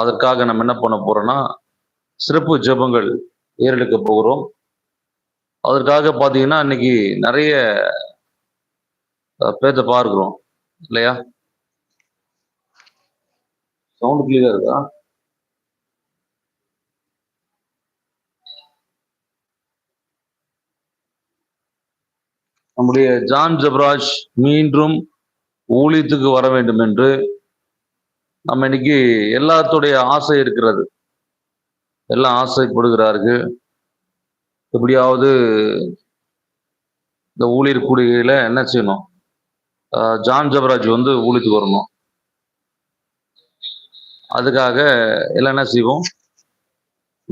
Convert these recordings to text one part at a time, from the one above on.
அதற்காக நம்ம என்ன பண்ண போறோம்னா சிறப்பு ஜெபங்கள் ஏறெடுக்க போகிறோம். அதற்காக பார்த்தீங்கன்னா இன்னைக்கு நிறைய பேத்த பேர்த்த இல்லையா? சவுண்ட் கிளியரா இருக்கா? நம்முடைய ஜான் ஜப்ராஜ் மீண்டும் ஊழியத்துக்கு வர வேண்டும் என்று நம்ம இன்னைக்கு எல்லாத்துடைய ஆசை இருக்கிறது. எல்லாம் ஆசைப்படுகிறார்கள். எப்படியாவது இந்த ஊழியர் கூடுகையில் என்ன செய்யணும்? ஜான் ஜபராஜ் வந்து ஊழியத்துக்கு வரணும். அதுக்காக எல்லாம் என்ன செய்வோம்?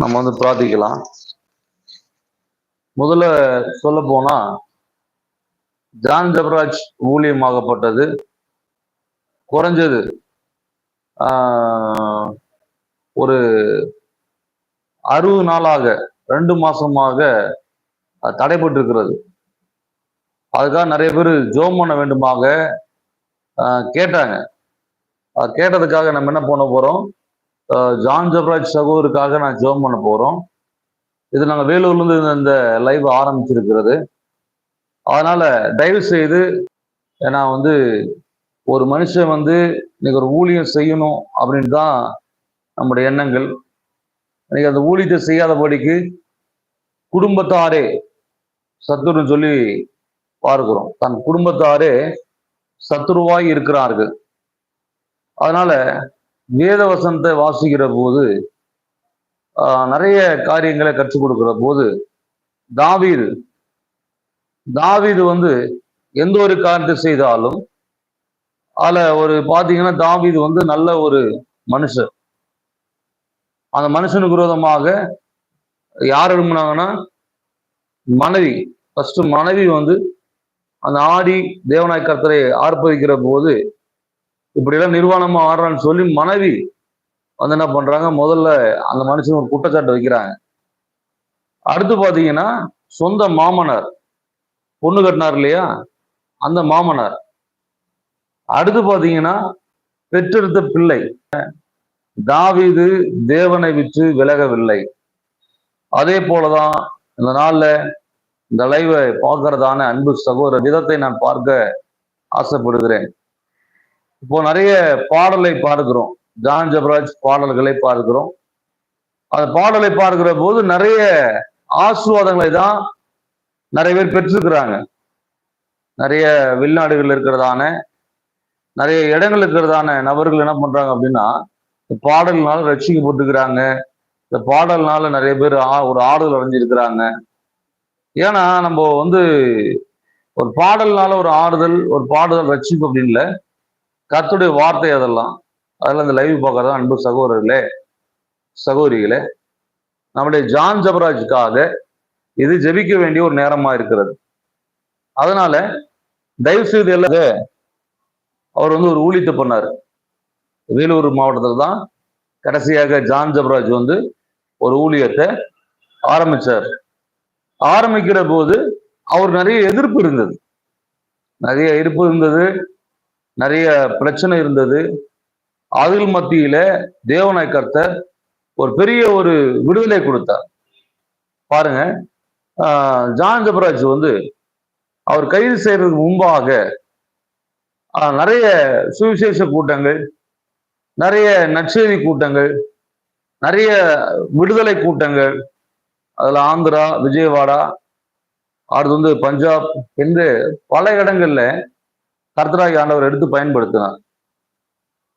நம்ம வந்து பிரார்த்திக்கலாம். முதல்ல சொல்ல போனா ஜான் ஜபராஜ் ஊழியமாகப்பட்டது. குறைஞ்சது ஒரு அறுபது நாளாக ரெண்டு மாசமாக தடைபட்டிருக்கிறது அதுக்காக நிறைய பேர் ஜோம் பண்ண வேண்டுமாக கேட்டாங்க. அது கேட்டதுக்காக நம்ம என்ன பண்ண போகிறோம் ஜான் ஜப்ராஜ் சகோதருக்காக நான் ஜோம் பண்ண போகிறோம் இது நாங்கள் வேலூர்லேருந்து இருந்து இந்த- லைவ் ஆரம்பிச்சிருக்கிறது. அதனால் தயவு செய்து நான் வந்து ஒரு மனுஷன் வந்து இன்னைக்கு ஒரு ஊழியம் செய்யணும் அப்படின்னு தான் நம்முடைய எண்ணங்கள். இன்னைக்கு அந்த ஊழியத்தை செய்யாதபடிக்கு குடும்பத்தாரே சத்துருன்னு சொல்லி பார்க்கிறோம் தன் குடும்பத்தாரே சத்துருவாய் இருக்கிறார்கள். அதனால வேத வசனத்தை வாசிக்கிற போது ஆஹ், நிறைய காரியங்களை கற்றுக் கொடுக்கிற போது தாவீது தாவீது வந்து எந்த ஒரு காரியத்தை செய்தாலும் அதுல ஒரு பாத்தீங்கன்னா தாவீது வந்து நல்ல ஒரு மனுஷர். அந்த மனுஷனுக்கு விரோதமாக யார் எழுப்புனாங்கன்னா மனைவி. ஃபர்ஸ்ட் மனைவி வந்து அந்த ஆடி தேவநாய் கர்த்தரை ஆர்ப்பரிக்கிற போது இப்படியெல்லாம் நிர்வாணமா ஆடுறான்னு சொல்லி மனைவி வந்து என்ன பண்றாங்க முதல்ல அந்த மனுஷன் ஒரு குற்றச்சாட்டு வைக்கிறாங்க. அடுத்து பாத்தீங்கன்னா சொந்த மாமனார். பொண்ணு கட்டினார் இல்லையா? அந்த மாமனார். அடுத்து பாத்தீங்கன்னா பெற்றெடுத்த பிள்ளை. தாவிது தேவனை விற்று விலகவில்லை. அதே போலதான் இந்த நாள்ல இந்த லைவை பார்க்கறதான அன்பு சகோதர விதத்தை நான் பார்க்க ஆசைப்படுகிறேன். இப்போ நிறைய பாடலை பார்க்கிறோம். ஜான் ஜபராஜ் பாடல்களை பார்க்கிறோம். அந்த பாடலை பார்க்கிற போது நிறைய ஆசுவாதங்களை தான் நிறைய பேர் பெற்றிருக்கிறாங்க. நிறைய வெளிநாடுகள் இருக்கிறதான நிறைய இடங்கள் இருக்கிறதான நபர்கள் என்ன பண்றாங்க அப்படின்னா இந்த பாடல்னால ரட்சிக்கப்பட்டிருக்கிறாங்க இந்த பாடல்னால நிறைய பேர் ஆ- ஒரு ஆறுதல் அடைஞ்சிருக்கிறாங்க. ஏன்னா நம்ம வந்து ஒரு பாடல்னால ஒரு ஆறுதல் ஒரு பாடுதல் ரட்சிப்பு அப்படின்னு இல்லை. கர்த்தருடைய வார்த்தை அதெல்லாம். அதெல்லாம் இந்த லைவ் பார்க்கறது அன்பு சகோதரர்களே சகோதரிகளே நம்முடைய ஜான் ஜபராஜுக்காக இது ஜெபிக்க வேண்டிய ஒரு நேரமா இருக்கிறது. அதனால தயவு செய்து எல்லாம் அவர் வந்து ஒரு ஊழியத்தை பண்ணார். வேலூர் மாவட்டத்தில் தான் கடைசியாக ஜான் ஜபராஜ் வந்து ஒரு ஊழியத்தை ஆரம்பித்தார் ஆரம்பிக்கிற போது அவர் நிறைய எதிர்ப்பு இருந்தது. நிறைய எதிர்ப்பு இருந்தது. நிறைய பிரச்சனை இருந்தது. அதில் மத்தியில தேவனாய் கர்த்தர் ஒரு பெரிய ஒரு விடுதலை கொடுத்தார். பாருங்க ஜான் ஜபராஜ் வந்து அவர் கைது செய்யறதுக்கு முன்பாக நிறைய சுவிசேஷ கூட்டங்கள் நிறைய நற்செய்தி கூட்டங்கள் நிறைய விடுதலை கூட்டங்கள். அதில் ஆந்திரா விஜயவாடா அடுத்து வந்து பஞ்சாப் என்று பல இடங்கள்ல கர்த்தராகி ஆண்டவர் எடுத்து பயன்படுத்தினார்.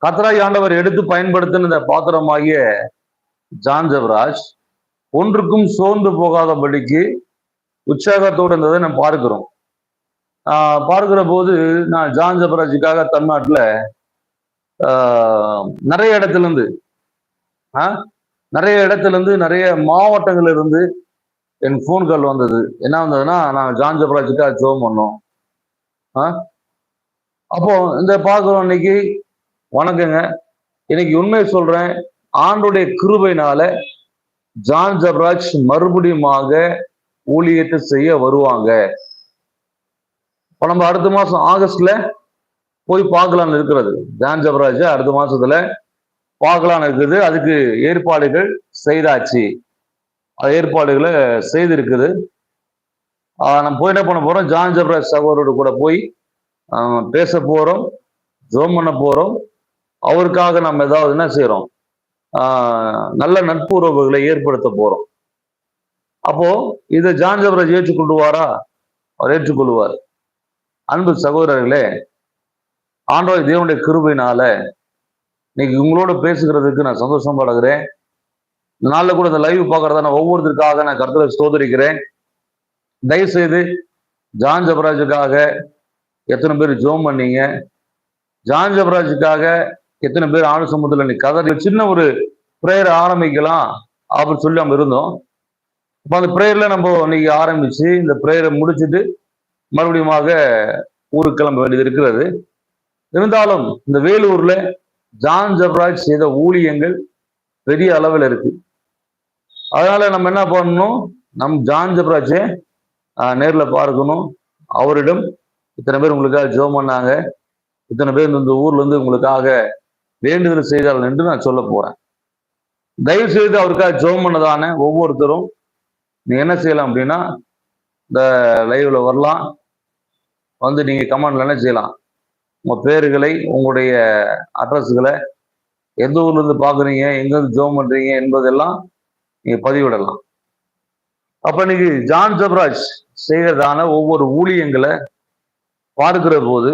கர்த்தராகி ஆண்டவர் எடுத்து பயன்படுத்தின இந்த பாத்திரமாகிய ஜான் ஜவராஜ் ஒன்றுக்கும் சோர்ந்து போகாதபடிக்கு உற்சாகத்தோடு இருந்ததை நம்ம பார்க்கிறோம். பார்க்கிற போது நான் ஜான் ஜபராஜுக்காக தமிழ்நாட்டில் நிறைய இடத்துலேருந்து ஆ நிறைய இடத்துலேருந்து நிறைய மாவட்டங்கள்ல இருந்து என் ஃபோன் கால் வந்தது. என்ன வந்ததுன்னா நான் ஜான் ஜபராஜுக்காக ஜோம் பண்ணோம். ஆ அப்போ இந்த பார்க்குறோம் இன்னைக்கு வணக்கங்க. இன்னைக்கு உண்மையை சொல்கிறேன் ஆண்டுடைய கிருபைனால ஜான் ஜபராஜ் மறுபடியுமாக ஊழியத்தை செய்ய வருவாங்க. இப்போ நம்ம அடுத்த மாதம் ஆகஸ்ட்ல போய் பார்க்கலான்னு இருக்கிறது. ஜான் ஜபராஜ் அடுத்த மாசத்துல பார்க்கலான்னு இருக்குது. அதுக்கு ஏற்பாடுகள் செய்தாச்சு. ஏற்பாடுகளை செய்திருக்குது. நம்ம போய் என்ன பண்ண போறோம்? ஜான் ஜப்ராஜ் சகோதரோடு கூட போய் பேச போறோம் ஜோம் பண்ண போறோம். அவருக்காக நம்ம ஏதாவது என்ன செய்யறோம் நல்ல நட்பு உறவுகளை ஏற்படுத்த போறோம். அப்போ இதை ஜான் ஜபராஜ் ஏற்றுக்கொள்வாரா அவர் ஏற்றுக்கொள்வார் அன்பு சகோதரர்களே ஆண்டவர் தேவனுடைய கிருபையினால இன்னைக்கு உங்களோட பேசுகிறதுக்கு நான் சந்தோஷம் படுகிறேன் இந்த நாளில் கூட இந்த லைவ் பார்க்கறத நான் ஒவ்வொருத்தருக்காக நான் கருத்துல ஸ்தோதரிக்கிறேன் தயவுசெய்து ஜான் ஜபராஜுக்காக எத்தனை பேர் ஜோம் பண்ணீங்க? ஜான் ஜபராஜுக்காக எத்தனை பேர் ஆணு சமூகத்தில் நீ கதறி சின்ன ஒரு ப்ரேயர் ஆரம்பிக்கலாம் அப்படின்னு சொல்லி நம்ம இருந்தோம். அப்போ அந்த ப்ரேயரில் நம்ம இன்னைக்கு ஆரம்பிச்சு இந்த ப்ரேயரை முடிச்சுட்டு மறுபடியுமாக ஊருக்கு கிளம்ப வேண்டியது இருக்கிறது. இருந்தாலும் இந்த வேலூர்ல ஜான் ஜப்ராஜ் செய்த ஊழியங்கள் பெரிய அளவில் இருக்கு. அதனால நம்ம என்ன பண்ணணும்? நம் ஜான் ஜப்ராஜை நேரில் பார்க்கணும். அவரிடம் இத்தனை பேர் உங்களுக்காக ஜெபம் பண்ணாங்க. இத்தனை பேர் இந்த ஊர்ல இருந்து உங்களுக்காக வேண்டுதல் செய்தார்கள் என்று நான் சொல்ல போறேன். தயவு செய்து அவருக்காக ஜோம் பண்ணதான ஒவ்வொருத்தரும் நீ என்ன செய்யலாம் அப்படின்னா இந்த லைவ்ல வரலாம். வந்து நீங்கள் கமெண்ட்ல செய்யலாம்? உங்கள் பேர்களை உங்களுடைய அட்ரஸ்களை எந்த ஊர்லேருந்து பார்க்குறீங்க எங்கேருந்து ஜோம் பண்ணுறீங்க என்பதெல்லாம் நீங்கள் பதிவிடலாம். அப்போ இன்னைக்கு ஜான் ஜப்ராஜ் செய்கிறதான ஒவ்வொரு ஊழியங்களை பார்க்கிற போது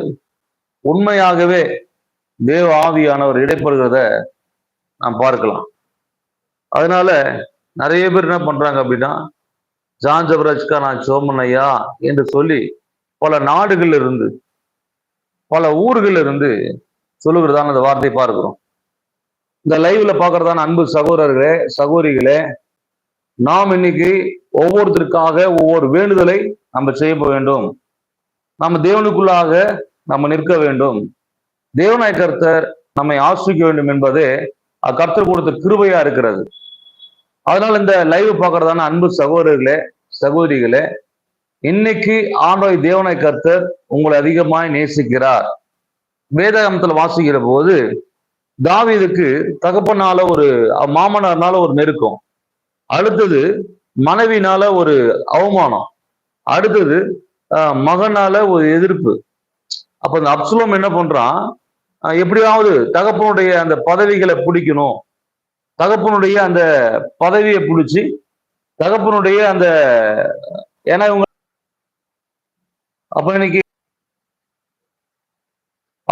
உண்மையாகவே தேவ ஆவியானவர் இடைப்படுகிறத நாம் பார்க்கலாம். அதனால நிறைய பேர் என்ன பண்றாங்க அப்படின்னா ஜான் ஜபராஜ்கா நான் சோமன் ஐயா என்று சொல்லி பல நாடுகள்ல இருந்து பல ஊர்கள் இருந்து சொல்லுகிறதான அந்த வார்த்தை பார்க்கிறோம். இந்த லைவ்ல பாக்குறதான அன்பு சகோதரர்களே சகோதரிகளே நாம் இன்னைக்கு ஒவ்வொருத்தருக்காக ஒவ்வொரு வேண்டுதலை நம்ம செய்ய வேண்டும். நம்ம தேவனுக்குள்ளாக நம்ம நிற்க வேண்டும். தேவநாய கர்த்தர் நம்மை ஆசிரிக்க வேண்டும் என்பதே அக்கர்த்தர் கொடுத்த கிருபையா இருக்கிறது. அதனால இந்த லைவ் பார்க்கறதான அன்பு சகோதரர்களே சகோதரிகளே இன்னைக்கு ஆண்டோய் தேவனை கர்த்தர் உங்களை அதிகமாய் நேசிக்கிறார். வேதாகமத்துல வாசிக்கிற போது தாவீதுக்கு தகப்பனால ஒரு மாமனார்னால ஒரு நெருக்கம். அடுத்தது மனைவினால ஒரு அவமானம். அடுத்தது மகனால ஒரு எதிர்ப்பு. அப்ப அந்த அப்சுலம் என்ன பண்றான்? எப்படியாவது தகப்பனுடைய அந்த பதவிகளை பிடிக்கணும். தகப்பனுடைய அந்த பதவியை பிடிச்சி தகப்பனுடைய அந்த ஏன்னா இவங்க அப்ப இன்னைக்கு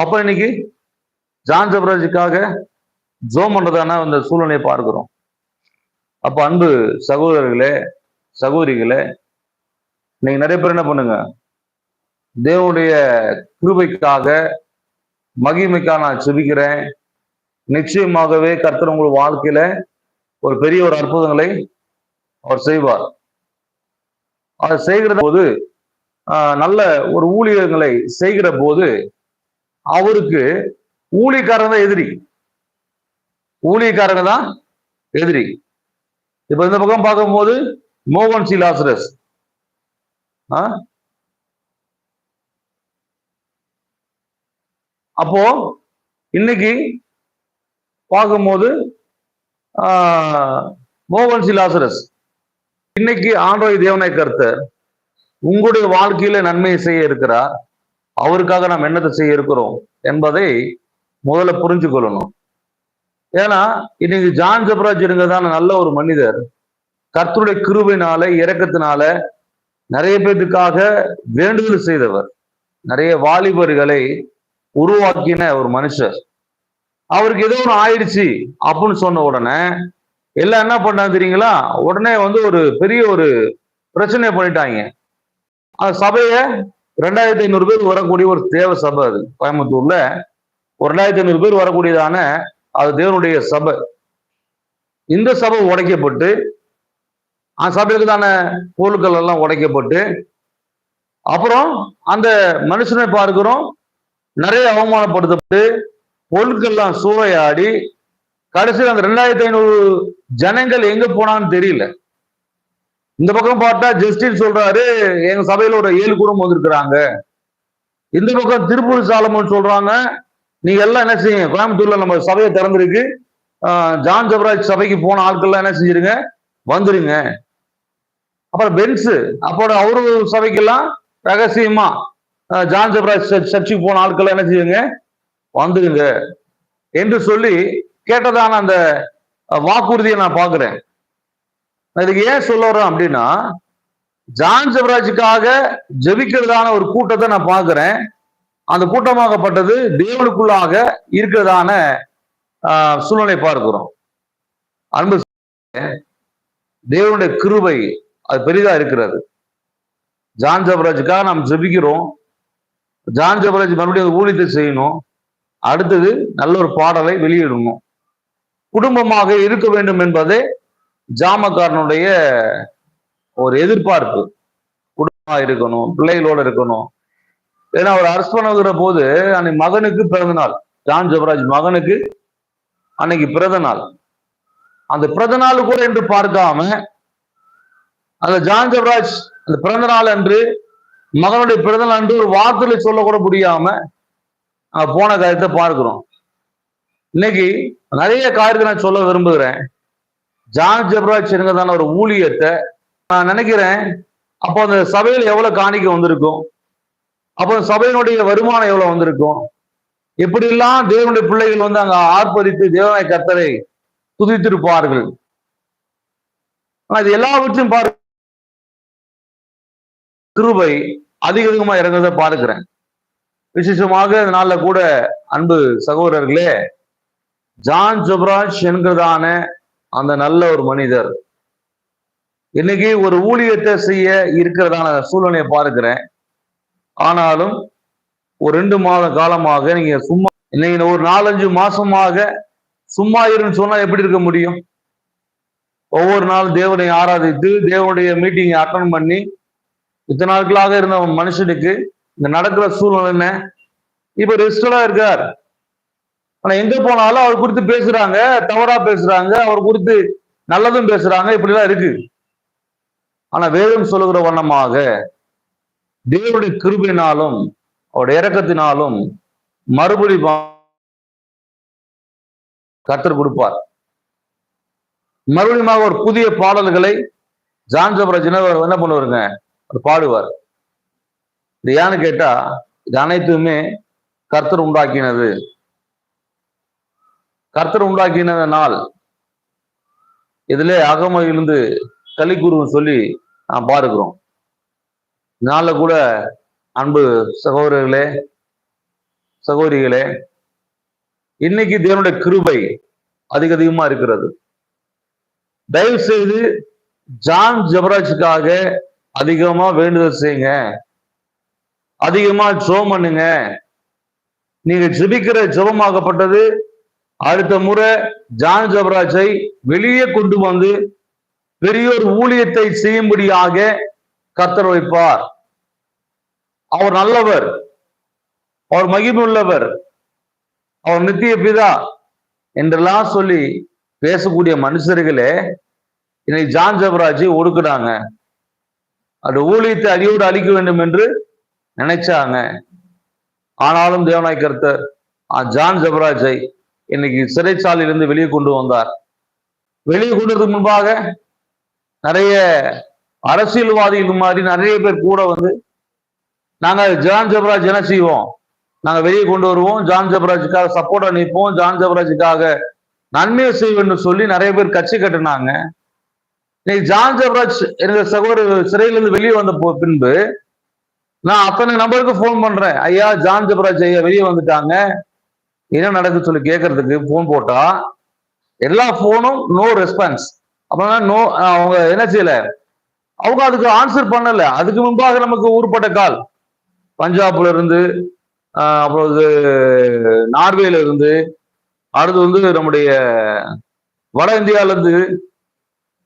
அப்ப இன்னைக்கு ஜான் ஜபராஜுக்காக ஜோம் பண்றதான அந்த சூழ்நிலையை பார்க்கிறோம். அப்ப அன்பு சகோதரர்களே சகோதரிகளே நீங்க நிறைய பேர் என்ன பண்ணுங்க? தேவனுடைய கிருபைக்காக மகிமைக்காக நான் செபிக்கிறேன். நிச்சயமாகவே கர்த்தர் உங்கள் வாழ்க்கையில ஒரு பெரிய ஒரு அற்புதங்களை அவர் செய்வார். அதை செய்கிற போது நல்ல ஒரு ஊழியர்களை செய்கிற போது அவருக்கு ஊழியக்காரங்க தான் எதிரி. ஊழியக்காரங்க தான் எதிரி. இப்ப இந்த பக்கம் பார்க்கும்போது மோகன் சி லாசரஸ் ஆ? அப்போ இன்னைக்கு பார்க்கும்போது ஆஹ், மோகன் சி லாசரஸ் இன்னைக்கு ஆண்டோய் தேவனை கருத்தர் உங்களுடைய வாழ்க்கையில நன்மையை செய்ய இருக்கிறார். அவருக்காக நாம் என்னத்தை செய்ய இருக்கிறோம் என்பதை முதல்ல புரிஞ்சு கொள்ளணும் ஏன்னா இன்னைக்கு ஜான் ஜப்ராஜ் தான் நல்ல ஒரு மனிதர். கர்த்தருடைய கிருவினால இறக்கத்தினால நிறைய பேத்துக்காக வேண்டுதல் செய்தவர். நிறைய வாலிபர்களை உருவாக்கின ஒரு மனுஷர். அவருக்கு ஏதோ ஒன்று ஆயிடுச்சு அப்படின்னு சொன்ன உடனே எல்லாம் என்ன பண்ணாங்க தெரியுங்களா? உடனே வந்து ஒரு பெரிய ஒரு பிரச்சனையை பண்ணிட்டாங்க. சபையை ரெண்டாயிரத்தி ஐநூறு பேர் வரக்கூடிய ஒரு தேவ சபை அது. கோயம்புத்தூர்ல ஒரு ரெண்டாயிரத்தி ஐநூறு பேர் வரக்கூடியதான அது தேவனுடைய சபை. இந்த சபை உடைக்கப்பட்டு அந்த சபைக்கு தான பொருட்கள் எல்லாம் உடைக்கப்பட்டு அப்புறம் அந்த மனுஷனை பார்க்கிறோம் நிறைய அவமானப்படுத்தப்பட்டு பொருட்கள்லாம் சூறையாடி கடைசியில் அந்த ரெண்டாயிரத்தி ஐநூறு ஜனங்கள் எங்க போனான்னு தெரியல. இந்த பக்கம் பார்த்தா ஜஸ்டின் சொல்றாரு எங்க சபையில ஒரு ஏழு குடும்பம் வந்திருக்கிறாங்க. இந்த பக்கம் திருப்பூர் சாலமன் சொல்றாங்க நீங்க எல்லாம் என்ன செய்யுங்க? கோயம்புத்தூர்ல நம்ம சபையை திறந்திருக்கு. ஜான் ஜபராஜ் சபைக்கு போன ஆட்கள்லாம் என்ன செஞ்சிருங்க? வந்துருங்க. அப்புறம் பென்ஸ் அப்போ அவரு சபைக்கெல்லாம் ரகசியமா ஜான் ஜபராஜ் சர்ச்- சர்ச்சுக்கு போன ஆட்கள் என்ன செய்யுங்க வந்துருங்க. என்று சொல்லி கேட்டதான அந்த வாக்குறுதியை நான் பாக்குறேன் இதுக்கு ஏன் சொல்ல வரோம் அப்படின்னா ஜான் ஜபராஜுக்காக ஜெபிக்கிறதான ஒரு கூட்டத்தை நான் பார்க்கிறேன். அந்த கூட்டமாகப்பட்டது தேவனுக்குள்ளாக இருக்கிறதான சூழ்நிலை பார்க்கிறோம். அன்பு தேவனுடைய கிருபை அது பெரிதா இருக்கிறது. ஜான் ஜபராஜுக்காக நாம் ஜெபிக்கிறோம். ஜான் ஜபராஜ் மறுபடியும் அந்த ஊழியத்தை செய்யணும். அடுத்தது நல்ல ஒரு பாடலை வெளியிடணும். குடும்பமாக இருக்க வேண்டும் என்பதே ஜாமக்காரனுடைய ஒரு எதிர்பார்ப்பு. குடும்பமா இருக்கணும் பிள்ளைகளோட இருக்கணும். ஏன்னா அவர் அரசு பண்ணுகிற போது அன்னைக்கு மகனுக்கு பிறந்த நாள். ஜான் ஜபராஜ் மகனுக்கு அன்னைக்கு பிறந்த நாள். அந்த பிறந்த நாள் கூட என்று பார்க்காம அந்த ஜான் ஜபராஜ் அந்த பிறந்த நாள் அன்று மகனுடைய பிறந்த நாள் அன்று ஒரு வார்த்தையில சொல்லக்கூட முடியாம போன காரியத்தை பார்க்கிறோம். இன்னைக்கு நிறைய காரியத்தை நான் சொல்ல விரும்புகிறேன். ஜான் ஜெப்ராஜ் என்கிறதான ஒரு ஊழியத்தை நான் நினைக்கிறேன். அப்போ அந்த சபையில் எவ்வளவு காணிக்க வந்திருக்கும்? அப்போ அந்த சபையினுடைய வருமானம் எவ்வளவு வந்திருக்கும்? எப்படியெல்லாம் தேவனுடைய பிள்ளைகள் வந்து அங்க ஆர்ப்பரித்து தேவனாய் கத்தரை துதித்திருப்பார்கள்? ஆனா இது எல்லாவற்றையும் பார்க்க கிருபை அதிக அதிகமா இறங்குறத பார்க்கிறேன். விசேஷமாக நாளில் நாள்ல கூட அன்பு சகோதரர்களே ஜான் ஜப்ராஜ் என்கிறதான அந்த நல்ல ஒரு மனிதர். இன்னைக்கு ஒரு ஊழியத்தை செய்ய இருக்கிறதான சூழ்நிலையை பார்க்கிறேன். ஆனாலும் ஒரு ரெண்டு மாத காலமாக நீங்க சும்மா இன்னைக்கு ஒரு நாலஞ்சு மாசமாக சும்மா இருன்னு சொன்னா எப்படி இருக்க முடியும்? ஒவ்வொரு நாளும் தேவனை ஆராதித்து தேவனுடைய மீட்டிங்கை அட்டன் பண்ணி இத்தனை நாட்களாக இருந்த மனுஷனுக்கு இந்த நடக்கிற சூழ்நிலை என்ன? இப்ப ரெஸ்டடா இருக்கார். ஆனா எங்க போனாலும் அவர் குறித்து பேசுறாங்க தவறா பேசுறாங்க அவர் குறித்து நல்லதும் பேசுறாங்க இப்படிலாம் இருக்கு. ஆனா வேதம் சொல்லுகிற வண்ணமாக தேவனுடைய கிருபினாலும் அவருடைய இறக்கத்தினாலும் மறுபடி கத்தர் கொடுப்பார். மறுபடியும் ஒரு புதிய பாடல்களை ஜான் என்ன என்ன பண்ணுவாருங்க? அவர் பாடுவார். இது ஏன்னு கேட்டா இது அனைத்துமே கர்த்தர் உண்டாக்கினது. கர்த்தர் உண்டாக்கின நாள். இதுல அகமையிலிருந்து கலிக்குருவன் சொல்லி நாம் பார்க்கிறோம். நாள கூட அன்பு சகோதரர்களே சகோதரிகளே இன்னைக்கு தேவனுடைய கிருபை அதிக அதிகமா இருக்கிறது. தயவு செய்து ஜான் ஜபராஜுக்காக அதிகமா வேண்டுதல் செய்யுங்க. அதிகமா ஜோம் பண்ணுங்க. நீங்க ஜபிக்கிற ஜபமாகப்பட்டது அடுத்த முறை ஜான் ஜபராஜை வெளியே கொண்டு வந்து பெரியோர் ஊழியத்தை செய்யும்படியாக கத்தர் வைப்பார் அவர் நல்லவர். அவர் மகிமுள்ளவர் அவர் நித்திய பிதா என்றெல்லாம் சொல்லி பேசக்கூடிய மனுஷர்களே இன்னைக்கு ஜான் ஜபராஜை ஒடுக்குறாங்க. அந்த ஊழியத்தை அடியோடு அழிக்க வேண்டும் என்று நினைச்சாங்க. ஆனாலும் தேவநாய் கர்த்தர் ஆ, ஜான் ஜபராஜை இன்னைக்கு சிறைச்சாலையிலிருந்து வெளியே கொண்டு வந்தார். வெளியே கொண்டதுக்கு முன்பாக நிறைய அரசியல்வாதிகள் மாதிரி நிறைய பேர் கூட வந்து நாங்கள் ஜான் ஜபராஜ் என்ன செய்வோம்? நாங்கள் வெளியே கொண்டு வருவோம். ஜான் ஜபராஜுக்காக சப்போர்ட் நிற்போம் ஜான் ஜபராஜுக்காக நன்மையை செய்வோம்னு சொல்லி நிறைய பேர் கட்சி கட்டினாங்க. இன்னைக்கு ஜான் ஜபராஜ் என்ற சகோதரர் சிறையிலிருந்து வெளியே வந்த பின்பு நான் அத்தனை நபருக்கு ஃபோன் பண்றேன். ஐயா ஜான் ஜபராஜ் ஐயா வெளியே வந்துட்டாங்க. என்ன நடக்குது சொல்லி கேட்கறதுக்கு ஃபோன் போட்டா எல்லா ஃபோனும் நோ ரெஸ்பான்ஸ் அப்படின்னா நோ அவங்க என்ன செய்யல? அவங்க அதுக்கு ஆன்சர் பண்ணல. அதுக்கு முன்பாக நமக்கு ஊர்பட்ட கால். பஞ்சாப்ல இருந்து அப்புறம் இது நார்வேல இருந்து அடுத்து வந்து நம்முடைய வட இந்தியால இருந்து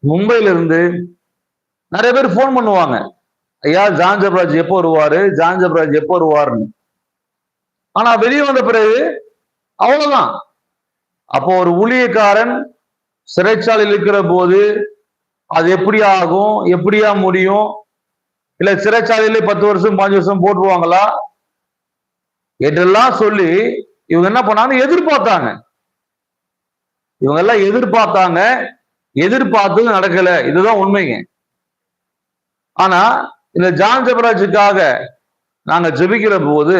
மும்பைல இருந்து நிறைய பேர் ஃபோன் பண்ணுவாங்க. ஐயா ஜான் ஜப்ராஜ் எப்போ வருவாரு? ஜான் ஜப்ராஜ் எப்போ வருவாருன்னு. ஆனா வெளியே வந்த பிறகு அவ்வளவுதான். அப்போ ஒரு ஊழியக்காரன் சிறைச்சாலையில் இருக்கிற போது அது எப்படி ஆகும் எப்படியா முடியும்? இல்ல சிறைச்சாலையிலே பத்து வருஷம் பாஞ்சு வருஷம் போட்டுருவாங்களா? என்றெல்லாம் சொல்லி இவங்க என்ன பண்ணாங்க? எதிர்பார்த்தாங்க. இவங்க எல்லாம் எதிர்பார்த்தாங்க. எதிர்பார்த்து நடக்கல. இதுதான் உண்மைங்க. ஆனா இந்த ஜான் ஜபராஜுக்காக நாங்க ஜெபிக்கிற போது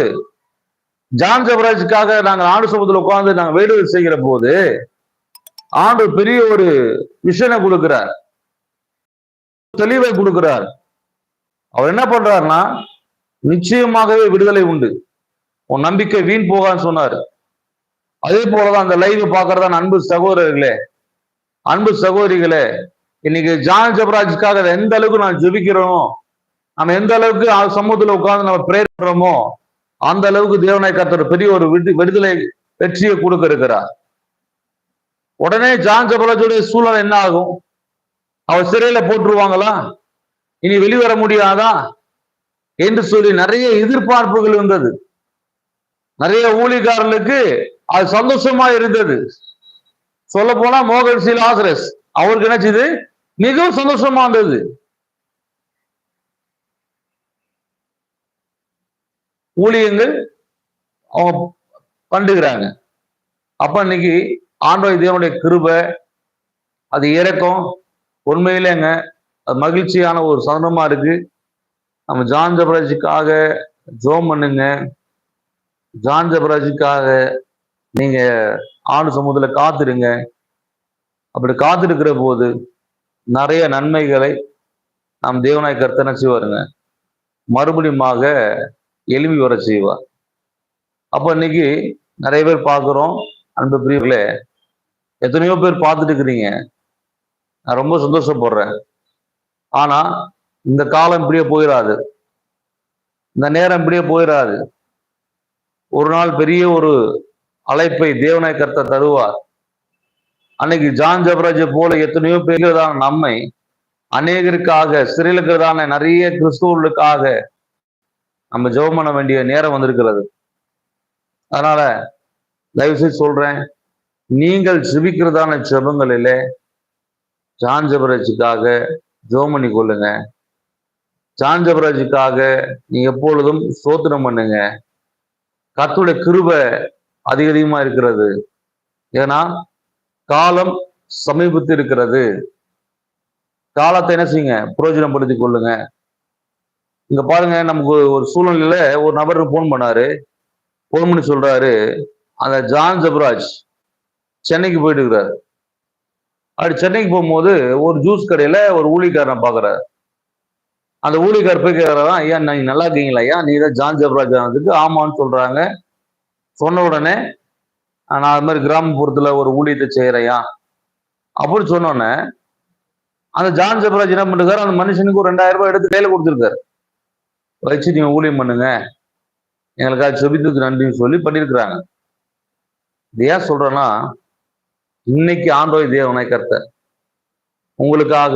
ஜான் ஜபராஜுக்காக நாங்க ஆண்டு சமூகத்தில் உட்கார்ந்து நாங்க வேண்டுதல் செய்கிற போது ஆண்டு பெரிய ஒரு விஷனை கொடுக்கிறார். தெளிவை கொடுக்கிறார். அவர் என்ன பண்றாருன்னா நிச்சயமாகவே விடுதலை உண்டு. உன் நம்பிக்கை வீண் போகான்னு சொன்னார். அதே போலதான் அந்த லைவ் பாக்குறதா அன்பு சகோதரர்களே அன்பு சகோதரிகளே இன்னைக்கு ஜான் ஜபராஜுக்காக எந்த அளவுக்கு நான் ஜெபிக்கிறோமோ நம்ம எந்த அளவுக்கு சமூகத்துல உட்கார்ந்து நம்ம பிரேயர் பண்றோமோ அந்த அளவுக்கு தேவனை கத்தர் பெரிய ஒரு விடு விடுதலை வெற்றியை கொடுக்க இருக்கிறார் உடனே ஜான் ஜபராஜுடைய சூழல் என்ன ஆகும்? அவர் சிறையில போட்டுருவாங்களா? இனி வெளிவர முடியாதா? என்று சொல்லி நிறைய எதிர்பார்ப்புகள் இருந்தது. நிறைய ஊழியக்காரர்களுக்கு அது சந்தோஷமா இருந்தது. சொல்ல போனா மோகன் சீல் ஆசரஸ் அவருக்கு என்னச்சுது மிகவும் சந்தோஷமா இருந்தது. ஊழியங்கள் அவங்க பண்ணுகிறாங்க அப்ப இன்னைக்கு ஆண்டோய் தேவனுடைய கிருபை அது இறக்கம் உண்மையிலேங்க அது மகிழ்ச்சியான ஒரு சந்தனமா இருக்கு. நம்ம ஜான் ஜபராஜுக்காக ஜோம் பண்ணுங்க. ஜான் ஜபராஜுக்காக நீங்க ஆண்டு சமூகத்துல காத்திருங்க. அப்படி காத்திருக்கிற போது நிறைய நன்மைகளை நம் தேவனாய் கர்த்தனை செய்வாருங்க. மறுபடியுமாக எழுப்பி வர செய்வார் அப்ப இன்னைக்கு நிறைய பேர் பார்க்குறோம். அன்பு பிரியர்களே எத்தனையோ பேர் பார்த்துட்டு இருக்கிறீங்க. நான் ரொம்ப சந்தோஷப்படுறேன். ஆனா இந்த காலம் இப்படியே போயிடாது இந்த நேரம் இப்படியே போயிடாது ஒரு நாள் பெரிய ஒரு அழைப்பை தேவனாய் கர்த்தர் தருவார். அன்னைக்கு ஜான் ஜபராஜை போல எத்தனையோ பேருதான் நம்மை அநேகருக்காக சிறையில் நிறைய கிறிஸ்துவர்களுக்காக நம்ம ஜெபம் பண்ண வேண்டிய நேரம் வந்திருக்கிறது. அதனால தயவு செய்து சொல்றேன் நீங்கள் ஜெபிக்கிறதான ஜெபங்களிலே ஜான் ஜெபம் பண்ணி கொள்ளுங்க. ஜான் நீ நீங்க எப்பொழுதும் சோத்திரம் பண்ணுங்க. கத்துடைய கிருப அதிக அதிகமா இருக்கிறது. ஏன்னா காலம் சமீபத்து இருக்கிறது. காலத்தை என்ன செய்யுங்க? பிரயோஜனப்படுத்திக் கொள்ளுங்க. இங்க பாருங்க நமக்கு ஒரு சூழ்நிலையில ஒரு நபர் போன் பண்ணாரு. போன் பண்ணி சொல்றாரு. அந்த ஜான் ஜப்ராஜ் சென்னைக்கு போயிட்டு இருக்கிறாரு. அப்படி சென்னைக்கு போகும்போது ஒரு ஜூஸ் கடையில ஒரு ஊழிக்காரனை பாக்குறாரு அந்த ஊழிக்கார் போய் கேட்கறதா ஐயா நீங்க நல்லா இருக்கீங்களா ஐயா? நீ தான் ஜான் ஜப்ராஜ் ஆனதுக்கு ஆமான்னு சொல்றாங்க. சொன்ன உடனே நான் அது மாதிரி கிராமப்புறத்துல ஒரு ஊழியத்தை செய்யறையா அப்படின்னு சொன்னோடனே அந்த ஜான் ஜப்ராஜ் என்ன பண்ணிருக்காரு? அந்த மனுஷனுக்கு ஒரு ரெண்டாயிரம் ரூபாய் எடுத்து கையில கொடுத்துருக்காரு. வச்சு நீங்க ஊழியம் பண்ணுங்க. எங்களுக்காக செபித்ததுக்கு நன்றின்னு சொல்லி பண்ணியிருக்கிறாங்க இது ஏன் சொல்றேன்னா இன்னைக்கு ஆண்டோய் தேவனை கர்த்தர். உங்களுக்காக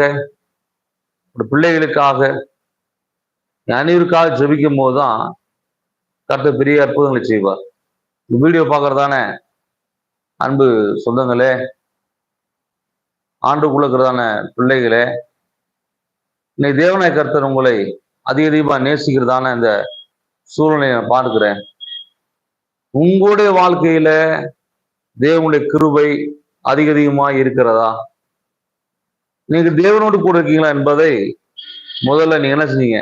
ஒரு பிள்ளைகளுக்காக அனைவருக்காக ஜெபிக்கும் போதுதான் கர்த்தர் பெரிய அற்புதங்களை செய்வார். வீடியோ பார்க்கறதானே? அன்பு சொந்தங்களே ஆண்டுக்குள்ள இருக்கிறதான பிள்ளைகளே இன்னைக்கு தேவனை கர்த்தர் உங்களை அதிக அதிகமா நேசிக்கிறதான இந்த சூழ்நிலையை நான் பார்க்கிறேன். உங்களுடைய வாழ்க்கையில தேவனுடைய கிருபை அதிக அதிகமா இருக்கிறதா? நீங்க தேவனோடு கூட இருக்கீங்களா என்பதை முதல்ல நீங்க என்ன செஞ்சீங்க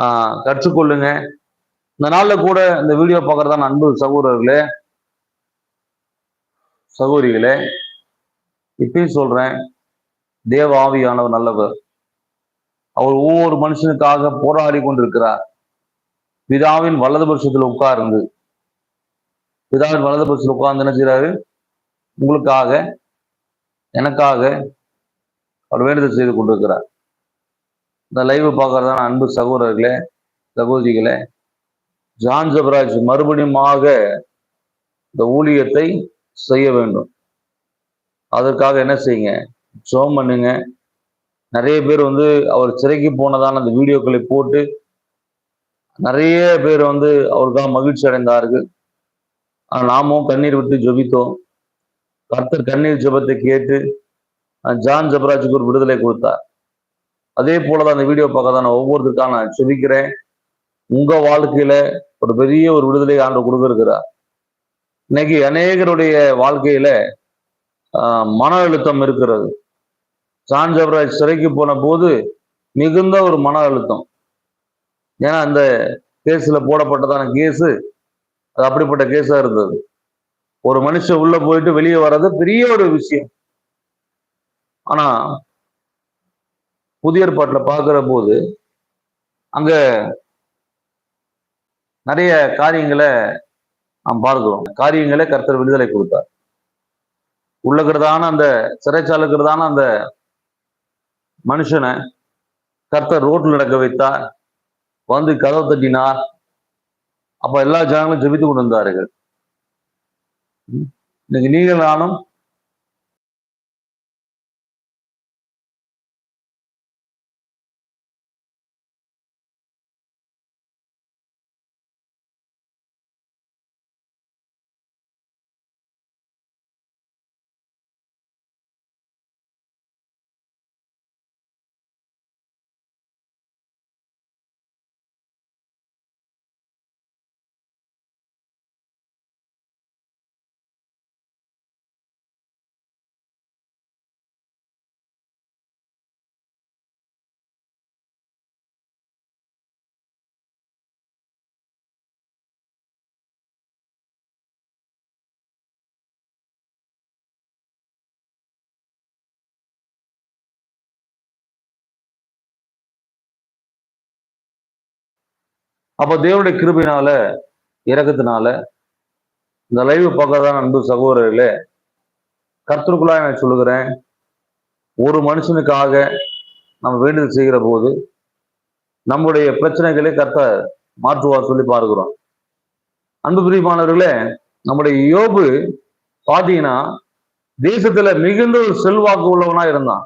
ஆஹ் கற்றுக்கொள்ளுங்க. இந்த நாள்ல கூட இந்த வீடியோ பார்க்கறதா அன்பு சகோதரர்களே சகோதரிகளே இப்பயும் சொல்றேன் தேவ ஆவியானவர் நல்லவர். அவர் ஒவ்வொரு மனுஷனுக்காக போராடி கொண்டிருக்கிறார். பிதாவின் வலது பட்சத்தில் உட்கார்ந்து பிதாவின் வலது பட்சத்தில் உட்கார்ந்து என்ன செய்றாரு உங்களுக்காக எனக்காக அவர் வேண்டுதல் செய்து கொண்டிருக்கிறார். இந்த லைவ் பார்க்கறதான அன்பு சகோதரர்களே சகோதரிகளே ஜான் ஜபராஜ் மறுபடியுமாக இந்த ஊழியத்தை செய்ய வேண்டும். அதற்காக என்ன செய்யுங்க? ஜோம் பண்ணுங்க. நிறைய பேர் வந்து அவர் சிறைக்கு போனதான அந்த வீடியோக்களை போட்டு நிறைய பேர் வந்து அவருக்காக மகிழ்ச்சி அடைந்தார்கள். ஆனா நாமும் கண்ணீர் விட்டு ஜொபித்தோம். கர்த்தர் கண்ணீர் ஜெபத்தை கேட்டு ஜான் ஜபராஜுக்கு ஒரு விடுதலை கொடுத்தார். அதே போலதான் அந்த வீடியோ பார்க்க தான் நான் ஒவ்வொருத்தருக்காக நான் ஜெபிக்கிறேன். உங்க வாழ்க்கையில ஒரு பெரிய ஒரு விடுதலை ஆண்டு கொடுத்துருக்கிறார். இன்னைக்கு அநேகருடைய வாழ்க்கையில மன அழுத்தம் இருக்கிறது. ஜான் ஜபராஜ் சிறைக்கு போன போது மிகுந்த ஒரு மன அழுத்தம். ஏன்னா அந்த கேஸ்ல போடப்பட்டதான கேஸு அது அப்படிப்பட்ட கேஸா இருந்தது. ஒரு மனுஷன் உள்ள போயிட்டு வெளியே வர்றது பெரிய ஒரு விஷயம். ஆனா புதிய ஏற்பாட்டுல பார்க்குற போது அங்க நிறைய காரியங்களை நாம் பார்க்கிறோம். காரியங்களை கர்த்தர் விடுதலை கொடுத்தார். உள்ளக்கிறதான அந்த சிறைச்சாலுக்கிறதான அந்த மனுஷனை கர்த்தர் ரோட்ல நடக்க வைத்தார் வந்து கதவு தட்டினார். அப்ப எல்லா ஜனங்களும் ஜெபித்து கொண்டு வந்தார்கள். இன்னைக்கு நீங்கள் நானும் அப்ப தேவனுடைய கிருபினால இறக்கத்தினால இந்த லைவ் பார்க்கறதான அன்பு சகோதரர்களே கர்த்தருக்குள்ளா நான் சொல்லுகிறேன். ஒரு மனுஷனுக்காக நம்ம வேண்டுதல் செய்கிற போது நம்முடைய பிரச்சனைகளை கர்த்த மாற்றுவார் சொல்லி பார்க்கிறோம். அன்பு பிரியமானவர்களே நம்முடைய யோபு பார்த்தீங்கன்னா தேசத்துல மிகுந்த ஒரு செல்வாக்கு உள்ளவனா இருந்தான்.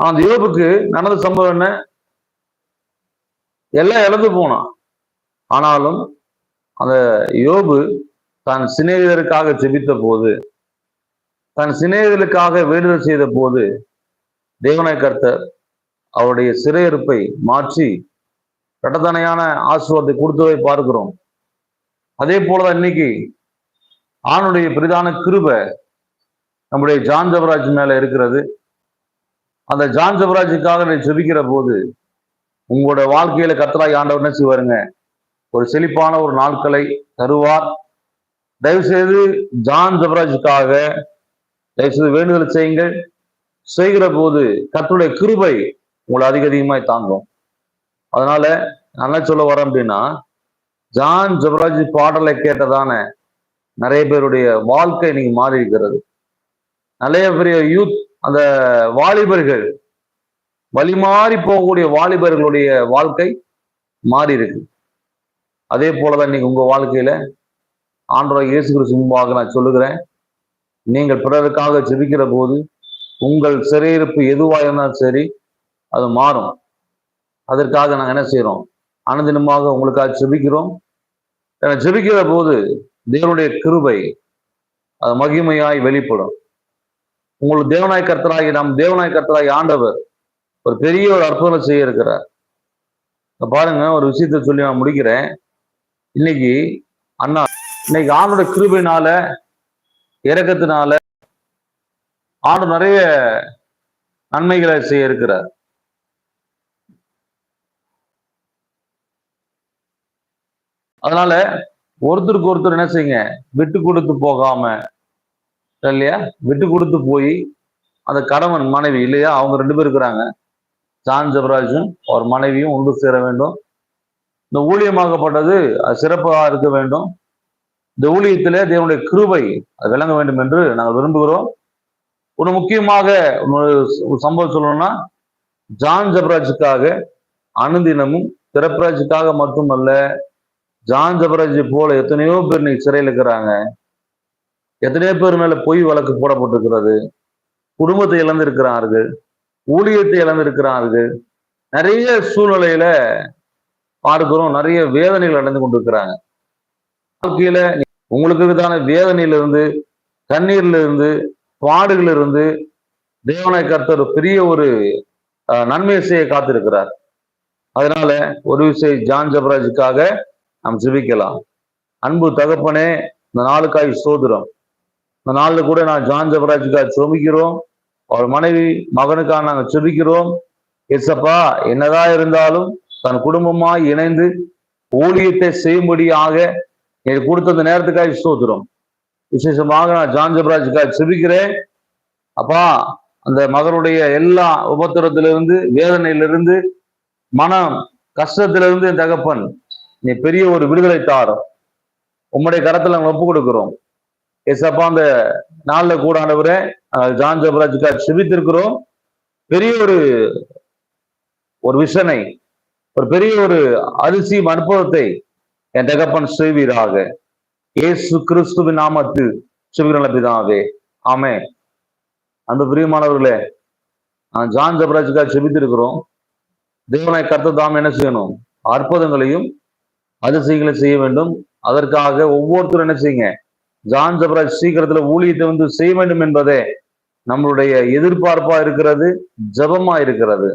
ஆனா அந்த யோபுக்கு நடந்த சம்பவம் என்ன? எல்லாம் இழந்து போனான். ஆனாலும் அந்த யோபு தன் சிநேகிதருக்காக ஜெபித்த போது தன் சிநேகிதருக்காக வேண்டுதல் செய்த போது தேவனை கர்த்தர் அவருடைய சிறையிருப்பை மாற்றி கடத்தனையான ஆசீர்வாதத்தை கொடுத்ததை பார்க்கிறோம். அதே போலதான் இன்னைக்கு ஆணுடைய பிரதான கிருபை நம்முடைய ஜான் ஜபராஜ் மேல இருக்கிறது. அந்த ஜான் ஜபராஜுக்காக நீ ஜெபிக்கிற போது உங்களோட வாழ்க்கையில கத்தராய் ஆண்டவர் என்ன செய்வாருங்க? ஒரு செழிப்பான ஒரு நாட்களை தருவார். தயவு செய்து ஜான் ஜபராஜுக்காக தயவு செய்து வேண்டுதல் செய்யுங்கள். செய்கிற போது கத்தருடைய கிருபை உங்களை அதிக அதிகமாய் தாங்கும். அதனால நான் சொல்ல வரேன் அப்படின்னா ஜான் ஜபராஜ் பாடலை கேட்டதான நிறைய பேருடைய வாழ்க்கை இன்னைக்கு மாறி இருக்கிறது. நிறைய பெரிய யூத் அந்த வாலிபர்கள் வழிமாறி போகக்கூடிய வாலிபர்களுடைய வாழ்க்கை மாறி இருக்கு. அதே போலதான் இன்னைக்கு உங்க வாழ்க்கையில ஆண்டவர் இயேசு கிறிஸ்து முன்பாக நான் சொல்லுகிறேன் நீங்கள் பிறருக்காக ஜெபிக்கிற போது உங்கள் சிறையிருப்பு எதுவாக இருந்தாலும் சரி அது மாறும். அதற்காக நாங்கள் என்ன செய்றோம்? அனுதினமாக உங்களுக்காக ஜெபிக்கிறோம். என ஜெபிக்கிற போது தேவனுடைய கிருபை அது மகிமையாய் வெளிப்படும். உங்களுக்கு தேவநாய் கர்த்தராகி நம் தேவநாய் கர்த்தராகி ஆண்டவர் ஒரு பெரிய ஒரு அற்புதம் செய்ய இருக்கிறார் பாருங்க ஒரு விஷயத்த சொல்லி நான் முடிக்கிறேன். இன்னைக்கு அண்ணா இன்னைக்கு ஆண்டோட கிருபினால இறக்கத்தினால ஆண்டு நிறைய நன்மைகளை செய்ய இருக்கிறார் அதனால ஒருத்தருக்கு ஒருத்தர் என்ன செய்யுங்க? விட்டு கொடுத்து போகாம இல்லையா? விட்டு கொடுத்து போய் அந்த கணவன் மனைவி இல்லையா? அவங்க ரெண்டு பேர் இருக்கிறாங்க. ஜான் ஜபராஜும் அவர் மனைவியும் ஒன்று சேர வேண்டும். இந்த ஊழியமாகப்பட்டது அது சிறப்பாக இருக்க வேண்டும். இந்த ஊழியத்திலே தேவனுடைய கிருபை அது விளங்க வேண்டும் என்று நாங்கள் விரும்புகிறோம். ஒரு முக்கியமாக ஒரு சம்பவம் சொல்லணும்னா ஜான் ஜபராஜுக்காக அனுதினமும் திறப்பராஜுக்காக மட்டுமல்ல ஜான் ஜபராஜ் போல எத்தனையோ பேர் இன்னைக்கு சிறையில் இருக்கிறாங்க. எத்தனையோ பேர் மேல பொய் வழக்கு போடப்பட்டிருக்கிறது. குடும்பத்தை இழந்திருக்கிறார்கள். ஊழியத்தை இழந்திருக்கிறார்கள் நிறைய சூழ்நிலையில பார்க்கிறோம் நிறைய வேதனைகள் அடைந்து கொண்டிருக்கிறாங்க. வாழ்க்கையில உங்களுக்கு இருக்கிறதான வேதனையில இருந்து கண்ணீர்ல இருந்து பாடுகள் இருந்து தேவனை கர்த்தர் பெரிய ஒரு நன்மையை செய்ய காத்திருக்கிறார். அதனால ஒரு விஷயம் ஜான் ஜபராஜுக்காக நாம் ஜிபிக்கலாம். அன்பு தகப்பனே இந்த நாளுக்காய் சோதரம் இந்த நாளில் கூட நான் ஜான் ஜபராஜுக்காக சோமிக்கிறோம் அவர் மனைவி மகனுக்காக நாங்கள் செபிக்கிறோம். எசப்பா என்னதா இருந்தாலும் தன் குடும்பமாய் இணைந்து ஊழியத்தை செய்யும்படியாக எனக்கு கொடுத்த அந்த நேரத்துக்காக ஸ்தோத்திரம். விசேஷமாக நான் ஜான்ஜபராஜுக்காக செபிக்கிறேன். அப்பா அந்த மகனுடைய எல்லா உபத்திரத்திலிருந்து வேதனையிலிருந்து மனம் கஷ்டத்திலிருந்து என் தகப்பன் நீ பெரிய ஒரு விடுதலை தாரும். உம்முடைய கரத்துல நாங்கள் ஒப்பு கொடுக்கிறோம். எஸ்அப்பா அந்த நாள்ல கூட ஆண்டவரே ஜான் ஜபராஜுக்காக செபித்திருக்கிறோம் பெரிய ஒரு ஒரு விஷனை ஒரு பெரிய ஒரு அரிசி அனுபவத்தை என் தகப்பன் செய்வீராக. இயேசு கிறிஸ்துவின் நாமத்து சிவகிரன பிதாவே. ஆமே அந்த பிரியமானவர்களே நான் ஜான் ஜபராஜுக்காக செபித்திருக்கிறோம் தேவனை கர்த்த தாம் என்ன செய்யணும்? அற்புதங்களையும் அதிசயங்களை செய்ய வேண்டும். அதற்காக ஒவ்வொருத்தரும் என்ன செய்யுங்க? ஜான் ஜபராஜ் சீக்கிரத்துல ஊழியத்தை வந்து செய்ய வேண்டும் என்பதே நம்மளுடைய எதிர்பார்ப்பா இருக்கிறது ஜபமா இருக்கிறது.